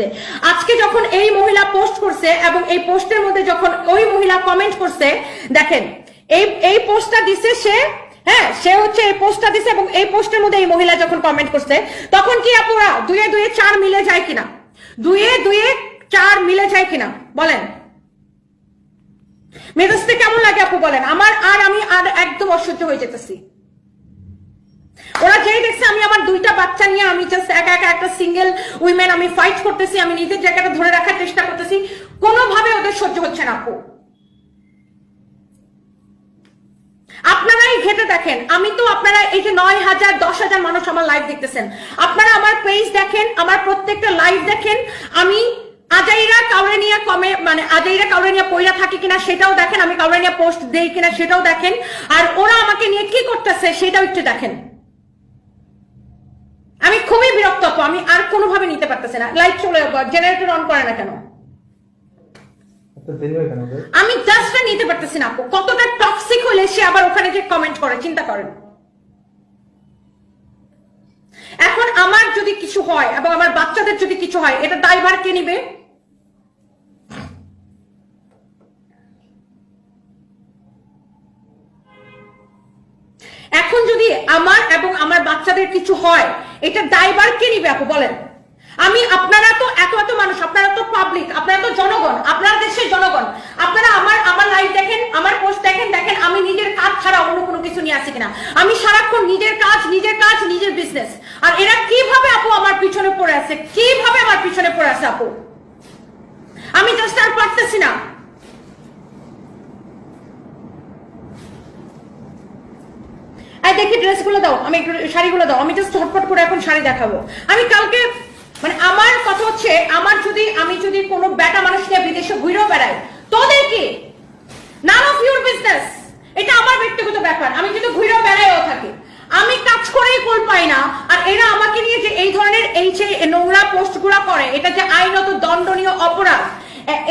করছে। আজকে যখন এই মহিলা পোস্ট করছে এবং এই পোস্টের মধ্যে যখন ওই মহিলা কমেন্ট করছে, দেখেন, এই এই পোস্টটা দিছে সে হ্যাঁ সে হচ্ছে এই পোস্টটা দিছে এবং এই পোস্টের মধ্যে এই মহিলা যখন কমেন্ট করছে, তখন কি আপুরা দুয়ে দুয়ে চার মিলে যায় কিনা? দুয়ে দুয়ে চার মিলে যায় কিনা? বলেন। মেজাজটা কেমন লাগে আপু বলেন? আমার আর আমি আর একদম অসহ্য হয়ে যেতেছি। ওরা যেই দেখছে আমি আমার দুইটা বাচ্চা নিয়ে, আমি জাস্ট একা একা একটা সিঙ্গেল উইমেন আমি ফাইট করতেছি, আমি নিজের জায়গাটা ধরে রাখার চেষ্টা করতেছি। কোনোভাবে ওদের সহ্য হচ্ছে না আপু। আপনারাই ঘেটে দেখেন। আমি তো আপনারা এই যে নয় হাজার, দশ হাজার মানুষ আমার লাইভ দেখতেছেন। আপনারা আমার পেজ দেখেন, আমার প্রত্যেকটা লাইভ দেখেন। আমি আজাইরা কাউরে নিয়ে কমে মানে আজাইরা কাউরে নিয়ে পয়লা থাকে কিনা সেটাও দেখেন, আমি কাউরে নিয়ে পোস্ট দেই কিনা সেটাও দেখেন। আর ওরা আমাকে নিয়ে কি করতেছে সেটাও একটু দেখেন। আমি খুবই বিরক্ত আপু। আমি আর কোনোভাবে নিতে পারতেছি না। লাইট চলে জেনারেটর অন করে না কেন? আমি জাস্ট নিতে পারতেছি না আপু। কতটা টক্সিক হলে সে আবার ওখানে যে কমেন্ট করে চিন্তা করেন। এখন আমার যদি কিছু হয় এবং আমার বাচ্চাদের যদি কিছু হয় এটা দায়ভার কে নিবে? এখন যদি আমার এবং আমার বাচ্চাদের কিছু হয় এটা দায়ভার কে নিবে আপু, বলেন। আমি, আপনারা তো এত এত মানুষ, আপনারা তো পাবলিক আপনারা তো জনগণ, আপনারা দেশের জনগণ। আপনারা আমার আমার লাইভ দেখেন, আমার পোস্ট দেখেন দেখেন আমি নিজের কাজ ছাড়া অন্য কোনো কিছু নিয়ে আসি কিনা। আমি সারাক্ষণ নিজের কাজ নিজের কাজ, নিজের বিজনেস আর এরা কীভাবে আপু আমার পিছনে পড়ে আছে? কীভাবে আমার পিছনে পড়ে আছে আপু? আমি জাস্ট আর পারতেছি এই দেখি ড্রেসগুলো দাও, আমি একটু শাড়িগুলো দাও, আমি জাস্ট ঝটপট করে এখন শাড়ি দেখাবো। আমি কালকে মানে আমার কথা হচ্ছে, আমার যদি, আমি যদি কোনো বেটা মানুষ নিয়ে বিদেশে ঘুরেও বেড়াই, তোদের কি? নান অফ ইউর বিজনেস এটা আমার ব্যক্তিগত ব্যাপার, আমি যদি ঘুরেও বেড়াইও থাকি। আমি কাজ করেই কোল পাই না, আর এরা আমাকে নিয়ে যে এই ধরনের এই যে নোংরা পোস্টগুলো করে, এটা যে আইনত দণ্ডনীয় অপরাধ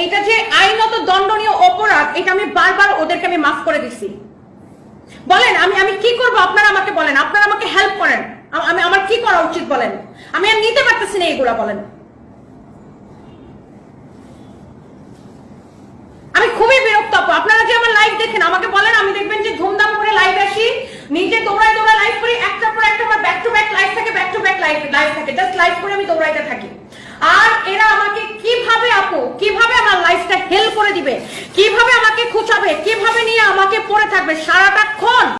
এটা যে আইনত দণ্ডনীয় অপরাধ, এটা আমি বারবার ওদেরকে আমি মাফ করে দিছি। বলেন, আমি আমি কি করব? আপনারা আমাকে বলেন, আপনারা আমাকে হেল্প করেন। আমি, আমার কি করা উচিত বলেন? আমি আর নিতে পারতেছি না এগুলা বলেন। আমি খুবই বিরক্ত, আপু। আপনারা যে আমার লাইভ দেখেন, আমাকে বলেন, আমি দেখবেন যে ধুমধাম করে লাইভ আসি। নিজে দৌড়াই দৌড়াই লাইভ করি, একটার পর একটা আমার ব্যাক টু ব্যাক লাইভ থাকে back to back live live থাকে। জাস্ট লাইভ করে আমি দৌড়াইতে থাকি। আর এরা আমাকে কীভাবে, আপু, কীভাবে আমার হেল্প করে দিবে? কীভাবে আমাকে খুঁচাবে? কীভাবে নিয়ে আমাকে পড়ে থাকবে? সারাটাক্ষণ